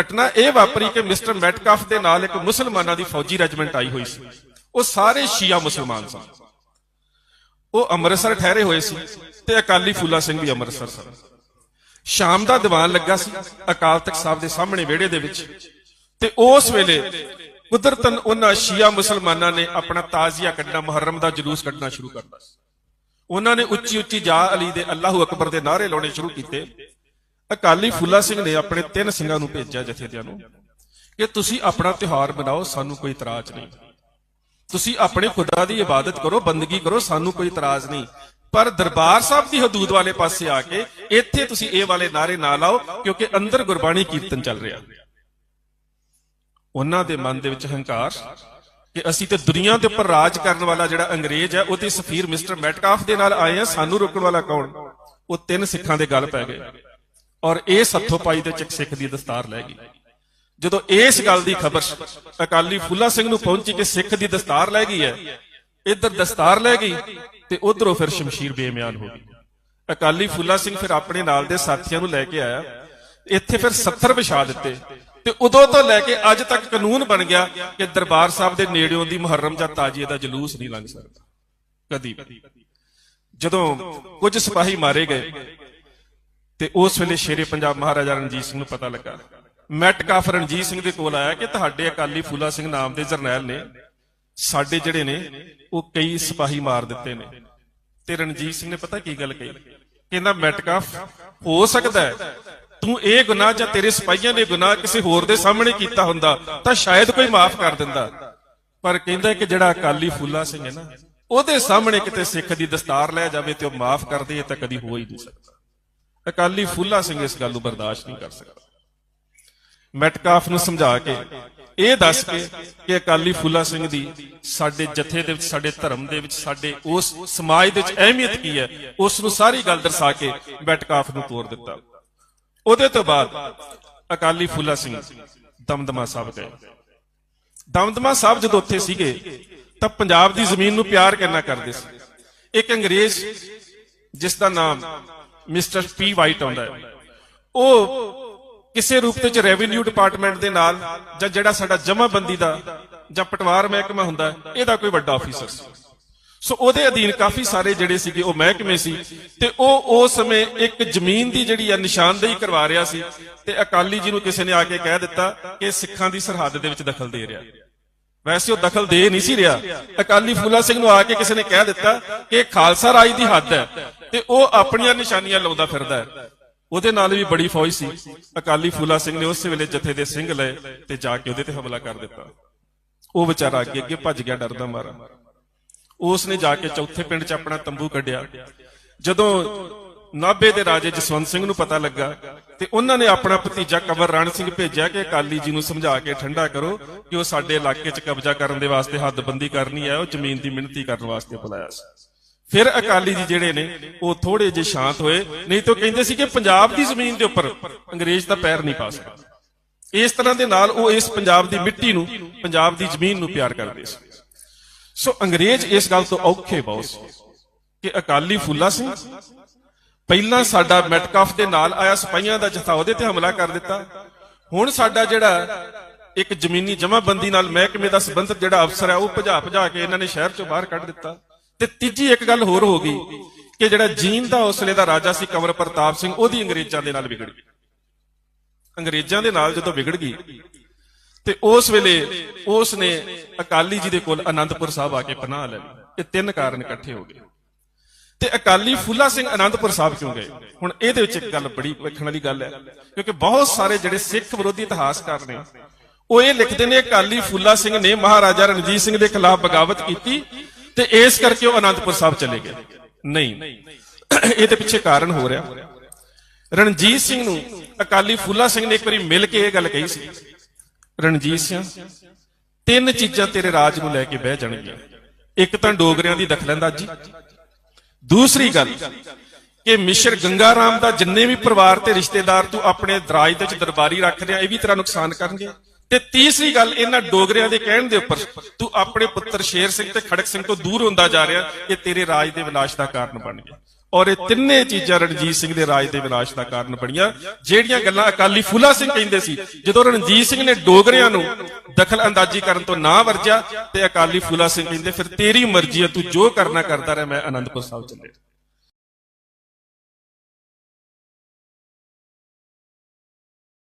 ਘਟਨਾ ਇਹ ਵਾਪਰੀ ਕਿ ਮਿਸਟਰ ਮੈਟਕਾਫ ਦੇ ਨਾਲ ਇੱਕ ਮੁਸਲਮਾਨਾਂ ਦੀ ਫੌਜੀ ਰੈਜੀਮੈਂਟ ਆਈ ਹੋਈ ਸੀ। ਉਹ ਸਾਰੇ ਸ਼ੀਆ ਮੁਸਲਮਾਨ ਸਨ। ਉਹ ਅੰਮ੍ਰਿਤਸਰ ਠਹਿਰੇ ਹੋਏ ਸੀ ਤੇ ਅਕਾਲੀ ਫੂਲਾ ਸਿੰਘ ਵੀ ਅੰਮ੍ਰਿਤਸਰ ਸਨ। ਸ਼ਾਮ ਦਾ ਦੀਵਾਨ ਲੱਗਾ ਸੀ ਅਕਾਲ ਤਖਤ ਸਾਹਿਬ ਦੇ ਸਾਹਮਣੇ ਵਿਹੜੇ ਦੇ ਵਿੱਚ ਤੇ ਉਸ ਵੇਲੇ ਕੁਦਰਤਨ ਉਹਨਾਂ ਸ਼ੀਆ ਮੁਸਲਮਾਨਾਂ ਨੇ ਆਪਣਾ ਤਾਜ਼ੀਆ ਕੱਢਣਾ ਮੁਹਰਮ ਦਾ ਜਲੂਸ ਕੱਢਣਾ ਸ਼ੁਰੂ ਕਰਤਾ। ਉਹਨਾਂ ਨੇ ਉੱਚੀ ਉੱਚੀ ਜਾ ਅਲੀ ਦੇ ਅੱਲਾਹੂ ਅਕਬਰ ਦੇ ਨਾਅਰੇ ਲਾਉਣੇ ਸ਼ੁਰੂ ਕੀਤੇ ਅਕਾਲੀ ਫੁੱਲਾ ਸਿੰਘ ਨੇ ਆਪਣੇ ਤਿੰਨ ਸਿੰਘਾਂ ਨੂੰ ਭੇਜਿਆ ਜਥੇਦਿਆਂ ਨੂੰ ਕਿ ਤੁਸੀਂ ਆਪਣਾ ਤਿਉਹਾਰ ਮਨਾਓ, ਸਾਨੂੰ ਕੋਈ ਇਤਰਾਜ਼ ਨਹੀਂ। ਤੁਸੀਂ ਆਪਣੇ ਖੁਦਾ ਦੀ ਇਬਾਦਤ ਕਰੋ, ਬੰਦਗੀ ਕਰੋ, ਸਾਨੂੰ ਕੋਈ ਇਤਰਾਜ਼ ਨਹੀਂ। ਪਰ ਦਰਬਾਰ ਸਾਹਿਬ ਦੀ ਹਦੂਦ ਵਾਲੇ ਪਾਸੇ ਆ ਕੇ ਇੱਥੇ ਤੁਸੀਂ ਇਹ ਵਾਲੇ ਨਾਰੇ ਨਾ ਲਾਓ, ਕਿਉਂਕਿ ਅੰਦਰ ਗੁਰਬਾਣੀ ਕੀਰਤਨ ਚੱਲ ਰਿਹਾ। ਉਹਨਾਂ ਦੇ ਮਨ ਦੇ ਵਿੱਚ ਹੰਕਾਰ ਕਿ ਅਸੀਂ ਤੇ ਦੁਨੀਆ ਦੇ ਉੱਪਰ ਰਾਜ ਕਰਨ ਵਾਲਾ ਜਿਹੜਾ ਅੰਗਰੇਜ਼ ਹੈ ਉਹਦੇ ਸਫੀਰ ਮਿਸਟਰ ਮੈਟਕਾਫ ਦੇ ਨਾਲ ਆਏ ਆ, ਸਾਨੂੰ ਰੋਕਣ ਵਾਲਾ ਕੌਣ? ਉਹ ਤਿੰਨ ਸਿੱਖਾਂ ਦੇ ਗੱਲ ਪੈ ਗਏ। ਔਰ ਇਹ ਸੱਥੋ ਪਾਈ ਦੇ ਚ ਸਿੱਖ ਦੀ ਦਸਤਾਰ ਲੈ ਗਈ। ਜਦੋਂ ਇਸ ਗੱਲ ਦੀ ਖਬਰ ਅਕਾਲੀ ਫੁੱਲਾ ਸਿੰਘ ਨੂੰ ਪਹੁੰਚੀ ਕਿ ਸਿੱਖ ਦੀ ਦਸਤਾਰ ਲੈ ਗਈ ਹੈ, ਇੱਧਰ ਦਸਤਾਰ ਲੈ ਗਈ ਤੇ ਉਧਰੋਂ ਫਿਰ ਸ਼ਮਸ਼ੀਰ ਬੇਇਮਾਨ ਹੋ ਗਈ। ਅਕਾਲੀ ਫੁੱਲਾ ਸਿੰਘ ਫਿਰ ਆਪਣੇ ਨਾਲ ਦੇ ਸਾਥੀਆਂ ਨੂੰ ਲੈ ਕੇ ਆਇਆ। ਇੱਥੇ ਫਿਰ 70 ਵਿਛਾ ਦਿੱਤੇ ਤੇ ਉਦੋਂ ਤੋਂ ਲੈ ਕੇ ਅੱਜ ਤੱਕ ਕਾਨੂੰਨ ਬਣ ਗਿਆ ਕਿ ਦਰਬਾਰ ਸਾਹਿਬ ਦੇ ਨੇੜਿਓਂ ਦੀ ਮੁਹਰਮ ਜਾਂ ਤਾਜੀਏ ਦਾ ਜਲੂਸ ਨਹੀਂ ਲੰਘ ਸਕਦਾ। ਕਦੀ ਜਦੋਂ ਕੁਝ ਸਿਪਾਹੀ ਮਾਰੇ ਗਏ ਤੇ ਉਸ ਵੇਲੇ ਸ਼ੇਰੇ ਪੰਜਾਬ ਮਹਾਰਾਜਾ ਰਣਜੀਤ ਸਿੰਘ ਨੂੰ ਪਤਾ ਲੱਗਾ। ਮੈਟ ਕਾਫ ਰਣਜੀਤ ਸਿੰਘ ਦੇ ਕੋਲ ਆਇਆ ਕਿ ਤੁਹਾਡੇ ਅਕਾਲੀ ਫੂਲਾ ਸਿੰਘ ਨਾਮ ਦੇ ਜਰਨੈਲ ਨੇ ਸਾਡੇ ਜਿਹੜੇ ਨੇ, ਉਹ ਕਈ ਸਿਪਾਹੀ ਮਾਰ ਦਿੱਤੇ ਨੇ। ਤੇ ਰਣਜੀਤ ਸਿੰਘ ਨੇ ਪਤਾ ਕੀ ਗੱਲ ਕਹੀ? ਕਹਿੰਦਾ ਮੈਟਕਾਫ ਹੋ ਸਕਦਾ ਹੈ ਤੂੰ ਇਹ ਗੁਨਾਹ ਜਾਂ ਤੇਰੇ ਸਿਪਾਹੀਆਂ ਨੇ ਗੁਨਾਹ ਕਿਸੇ ਹੋਰ ਦੇ ਸਾਹਮਣੇ ਕੀਤਾ ਹੁੰਦਾ, ਤਾਂ ਸ਼ਾਇਦ ਕੋਈ ਮਾਫ ਕਰ ਦਿੰਦਾ। ਪਰ ਕਹਿੰਦਾ ਕਿ ਜਿਹੜਾ ਅਕਾਲੀ ਫੂਲਾ ਸਿੰਘ ਹੈ ਨਾ, ਉਹਦੇ ਸਾਹਮਣੇ ਕਿਤੇ ਸਿੱਖ ਦੀ ਦਸਤਾਰ ਲੈ ਜਾਵੇ ਤੇ ਉਹ ਮਾਫ ਕਰ ਦੇ, ਇਹ ਤਾਂ ਕਦੀ ਹੋ ਹੀ ਨਹੀਂ ਸਕਦਾ। ਅਕਾਲੀ ਫੂਲਾ ਸਿੰਘ ਇਸ ਗੱਲ ਨੂੰ ਬਰਦਾਸ਼ਤ ਨਹੀਂ ਕਰ ਸਕਦਾ। ਮੈਟਕਾਫ ਨੂੰ ਸਮਝਾ ਕੇ ਇਹ ਦੱਸ ਕੇ ਕਿ ਅਕਾਲੀ ਫੂਲਾ ਸਿੰਘ ਦੀ ਸਾਡੇ ਜਥੇ ਦੇ ਵਿੱਚ, ਸਾਡੇ ਧਰਮ ਦੇ ਵਿੱਚ, ਸਾਡੇ ਉਸ ਸਮਾਜ ਦੇ ਵਿੱਚ ਅਹਿਮੀਅਤ ਕੀ ਹੈ, ਉਸ ਨੂੰ ਸਾਰੀ ਗੱਲ ਦਰਸਾ ਕੇ ਮੈਟਕਾਫ ਨੂੰ ਤੋੜ ਦਿੱਤਾ। ਉਹਦੇ ਤੋਂ ਬਾਅਦ ਅਕਾਲੀ ਫੂਲਾ ਸਿੰਘ ਦਮਦਮਾ ਸਾਹਿਬ ਗਏ। ਦਮਦਮਾ ਸਾਹਿਬ ਜਦੋਂ ਉੱਥੇ ਸੀਗੇ, ਤਾਂ ਪੰਜਾਬ ਦੀ ਜ਼ਮੀਨ ਨੂੰ ਪਿਆਰ ਕਰਨਾ ਕਰਦੇ ਸੀ? ਇੱਕ ਅੰਗਰੇਜ਼ ਜਿਸ ਦਾ ਨਾਮ ਮਿਸਟਰ ਪੀ ਵਾਈਟ ਆਉਂਦਾ ਹੈ। ਉਹ ਕਿਸੇ ਰੂਪ ਵਿੱਚ ਰੈਵਨਿਊ ਡਿਪਾਰਟਮੈਂਟ ਦੇ ਨਾਲ ਜਾਂ ਜਿਹੜਾ ਸਾਡਾ ਜਮਾਬੰਦੀ ਦਾ ਜਾਂ ਪਟਵਾਰ ਮਹਿਕਮਾ ਹੁੰਦਾ ਇਹਦਾ ਕੋਈ ਵੱਡਾ ਆਫੀਸਰ ਸੀ। ਸੋ ਉਹਦੇ ਅਧੀਨ ਕਾਫੀ ਸਾਰੇ ਜਿਹੜੇ ਸੀਗੇ, ਉਹ ਮਹਿਕਮੇ ਸੀ ਤੇ ਉਹ ਉਸ ਸਮੇਂ ਇੱਕ ਜ਼ਮੀਨ ਦੀ ਜਿਹੜੀ ਆ ਨਿਸ਼ਾਨਦੇਹੀ ਕਰਵਾ ਰਿਹਾ ਸੀ ਤੇ ਅਕਾਲੀ ਜੀ ਨੂੰ ਕਿਸੇ ਨੇ ਆ ਕੇ ਕਹਿ ਦਿੱਤਾ ਕਿ ਸਿੱਖਾਂ ਦੀ ਸਰਹੱਦ ਦੇ ਵਿੱਚ ਦਖਲ ਦੇ ਰਿਹਾ। ਵੈਸੇ ਉਹ ਦਖਲ ਦੇ ਨਹੀਂ ਸੀ ਰਿਹਾ। ਅਕਾਲੀ ਫੂਲਾ ਸਿੰਘ ਨੂੰ ਆ ਕੇ ਕਿਸੇ ਨੇ ਕਹਿ ਦਿੱਤਾ ਕਿ ਇਹ ਖਾਲਸਾ ਰਾਜ ਦੀ ਹੱਦ ਹੈ ਤੇ ਉਹ ਆਪਣੀਆਂ ਨਿਸ਼ਾਨੀਆਂ ਲਾਉਂਦਾ ਫਿਰਦਾ ਹੈ। ਉਹਦੇ ਨਾਲ ਵੀ ਬੜੀ ਫੌਜ ਸੀ। ਅਕਾਲੀ ਫੂਲਾ ਸਿੰਘ ਨੇ ਉਸੇ ਵੇਲੇ ਜਥੇ ਦੇ ਸਿੰਘ ਲਏ ਤੇ ਜਾ ਕੇ ਉਹਦੇ ਤੇ ਹਮਲਾ ਕਰ ਦਿੱਤਾ। ਉਹ ਵਿਚਾਰਾ ਅੱਗੇ ਅੱਗੇ ਭੱਜ ਗਿਆ, ਡਰਦਾ ਮਾਰਾ। ਉਸ ਨੇ ਜਾ ਕੇ ਚੌਥੇ ਪਿੰਡ 'ਚ ਆਪਣਾ ਤੰਬੂ ਕੱਢਿਆ। ਜਦੋਂ ਨਾਭੇ ਦੇ ਰਾਜੇ ਜਸਵੰਤ ਸਿੰਘ ਨੂੰ ਪਤਾ ਲੱਗਾ ਤੇ ਉਹਨਾਂ ਨੇ ਆਪਣਾ ਭਤੀਜਾ ਕਵਰ ਰਣ ਸਿੰਘ ਭੇਜਿਆ ਕਿ ਅਕਾਲੀ ਜੀ ਨੂੰ ਸਮਝਾ ਕੇ ਠੰਡਾ ਕਰੋ ਕਿ ਉਹ ਸਾਡੇ ਇਲਾਕੇ 'ਚ ਕਬਜ਼ਾ ਕਰਨ ਦੇ ਵਾਸਤੇ ਹੱਦਬੰਦੀ ਕਰਨੀ ਹੈ, ਉਹ ਜ਼ਮੀਨ ਦੀ ਮਿਹਨਤੀ ਕਰਨ ਵਾਸਤੇ ਬੁਲਾਇਆ ਸੀ। ਫਿਰ ਅਕਾਲੀ ਜੀ ਜਿਹੜੇ ਨੇ, ਉਹ ਥੋੜੇ ਜਿਹੇ ਸ਼ਾਂਤ ਹੋਏ, ਨਹੀਂ ਤਾਂ ਕਹਿੰਦੇ ਸੀ ਕਿ ਪੰਜਾਬ ਦੀ ਜ਼ਮੀਨ ਦੇ ਉੱਪਰ ਅੰਗਰੇਜ਼ ਦਾ ਪੈਰ ਨਹੀਂ ਪਾ ਸਕਦਾ। ਇਸ ਤਰ੍ਹਾਂ ਦੇ ਨਾਲ ਉਹ ਇਸ ਪੰਜਾਬ ਦੀ ਮਿੱਟੀ ਨੂੰ, ਪੰਜਾਬ ਦੀ ਜ਼ਮੀਨ ਨੂੰ ਪਿਆਰ ਕਰਦੇ ਸੀ। ਸੋ ਅੰਗਰੇਜ਼ ਇਸ ਗੱਲ ਤੋਂ ਔਖੇ ਬਹੁਤ ਸੀ ਕਿ ਅਕਾਲੀ ਫੂਲਾ ਸਿੰਘ ਪਹਿਲਾਂ ਸਾਡਾ ਮੈਟਕਾਫ ਦੇ ਨਾਲ ਆਇਆ, ਸਿਪਾਹੀਆਂ ਦਾ ਜਥਾ ਉਹਦੇ ਤੇ ਹਮਲਾ ਕਰ ਦਿੱਤਾ। ਹੁਣ ਸਾਡਾ ਜਿਹੜਾ ਇੱਕ ਜ਼ਮੀਨੀ ਜਮਾਬੰਦੀ ਨਾਲ ਮਹਿਕਮੇ ਦਾ ਸੰਬੰਧਿਤ ਜਿਹੜਾ ਅਫਸਰ ਹੈ, ਉਹ ਭਜਾ ਭਜਾ ਕੇ ਇਹਨਾਂ ਨੇ ਸ਼ਹਿਰ ਚੋਂ ਬਾਹਰ ਕੱਢ ਦਿੱਤਾ। ਤੇ ਤੀਜੀ ਇੱਕ ਗੱਲ ਹੋਰ ਹੋ ਗਈ ਕਿ ਜਿਹੜਾ ਜੀਨ ਦਾ ਹੌਸਲੇ ਦਾ ਰਾਜਾ ਸੀ ਕੰਵਰ ਪ੍ਰਤਾਪ ਸਿੰਘ, ਉਹਦੀ ਅੰਗਰੇਜ਼ਾਂ ਦੇ ਨਾਲ ਵਿਗੜ ਗਈ। ਅੰਗਰੇਜ਼ਾਂ ਦੇ ਨਾਲ ਜਦੋਂ ਵਿਗੜ ਗਈ, ਤੇ ਉਸ ਵੇਲੇ ਉਸ ਨੇ ਅਕਾਲੀ ਜੀ ਦੇ ਕੋਲ ਆਨੰਦਪੁਰ ਸਾਹਿਬ ਆ ਕੇ ਪਨਾਹ ਲੈ ਲਈ। ਇਹ ਤਿੰਨ ਕਾਰਨ ਇਕੱਠੇ ਹੋ ਗਏ। ਤੇ ਅਕਾਲੀ ਫੁੱਲਾ ਸਿੰਘ ਆਨੰਦਪੁਰ ਸਾਹਿਬ ਕਿਉਂ ਗਏ? ਹੁਣ ਇਹਦੇ ਵਿੱਚ ਇੱਕ ਗੱਲ ਬੜੀ ਵੇਖਣ ਵਾਲੀ ਗੱਲ ਹੈ, ਕਿਉਂਕਿ ਬਹੁਤ ਸਾਰੇ ਜਿਹੜੇ ਸਿੱਖ ਵਿਰੋਧੀ ਇਤਿਹਾਸਕਾਰ ਨੇ, ਉਹ ਇਹ ਲਿਖਦੇ ਨੇ ਅਕਾਲੀ ਫੁੱਲਾ ਸਿੰਘ ਨੇ ਮਹਾਰਾਜਾ ਰਣਜੀਤ ਸਿੰਘ ਦੇ ਖਿਲਾਫ ਬਗਾਵਤ ਕੀਤੀ ਤੇ ਇਸ ਕਰਕੇ ਉਹ ਆਨੰਦਪੁਰ ਸਾਹਿਬ ਚਲੇ ਗਏ। ਨਹੀਂ ਇਹਦੇ ਪਿੱਛੇ ਕਾਰਨ ਹੋ ਰਿਹਾ। ਰਣਜੀਤ ਸਿੰਘ ਨੂੰ ਅਕਾਲੀ ਫੁੱਲਾ ਸਿੰਘ ਨੇ ਇੱਕ ਵਾਰੀ ਮਿਲ ਕੇ ਇਹ ਗੱਲ ਕਹੀ ਸੀ, ਰਣਜੀਤ ਸਿੰਘ, ਤਿੰਨ ਚੀਜ਼ਾਂ ਤੇਰੇ ਰਾਜ ਨੂੰ ਲੈ ਕੇ ਬਹਿ ਜਾਣਗੀਆਂ। ਇੱਕ ਤਾਂ ਡੋਗਰਿਆਂ ਦੀ ਦਖਲਅੰਦਾਜ਼ੀ ਦੂਸਰੀ ਗੱਲ ਕਿ ਮਿਸ਼ਰ ਗੰਗਾ ਰਾਮ ਦਾ ਜਿੰਨੇ ਵੀ ਪਰਿਵਾਰ ਤੇ ਰਿਸ਼ਤੇਦਾਰ ਤੂੰ ਆਪਣੇ ਦਰਾਜ ਦੇ ਵਿੱਚ ਦਰਬਾਰੀ ਰੱਖ ਰਿਹਾ, ਇਹ ਵੀ ਤੇਰਾ ਨੁਕਸਾਨ ਕਰਨਗੇ। ਤੇ ਤੀਸਰੀ ਗੱਲ, ਇਹਨਾਂ ਡੋਗਰਿਆਂ ਦੇ ਕਹਿਣ ਦੇ ਉੱਪਰ ਤੂੰ ਆਪਣੇ ਪੁੱਤਰ ਸ਼ੇਰ ਸਿੰਘ ਤੇ ਖੜਕ ਸਿੰਘ ਤੋਂ ਦੂਰ ਹੁੰਦਾ ਜਾ ਰਿਹਾ, ਇਹ ਤੇਰੇ ਰਾਜ ਦੇ ਵਿਨਾਸ਼ ਦਾ ਕਾਰਨ ਬਣ ਗਿਆ। ਔਰ ਇਹ ਤਿੰਨੇ ਚੀਜ਼ਾਂ ਰਣਜੀਤ ਸਿੰਘ ਦੇ ਰਾਜ ਦੇ ਵਿਨਾਸ਼ ਦਾ ਕਾਰਨ ਬਣੀਆਂ, ਜਿਹੜੀਆਂ ਗੱਲਾਂ ਅਕਾਲੀ ਫੂਲਾ ਸਿੰਘ ਕਹਿੰਦੇ ਸੀ, ਜਦੋਂ ਰਣਜੀਤ ਸਿੰਘ ਨੇ ਡੋਗਰਿਆਂ ਨੂੰ ਦਖਲ ਅੰਦਾਜ਼ੀ ਕਰਨ ਤੋਂ ਨਾ ਵਰਜਿਆ ਤੇ ਅਕਾਲੀ ਫੂਲਾ ਸਿੰਘ ਕਹਿੰਦੇ, ਫਿਰ ਤੇਰੀ ਮਰਜ਼ੀ ਹੈ, ਤੂੰ ਜੋ ਕਰਨਾ ਕਰਦਾ ਰਹਿ, ਮੈਂ ਆਨੰਦਪੁਰ ਸਾਹਿਬ ਚੱਲੇ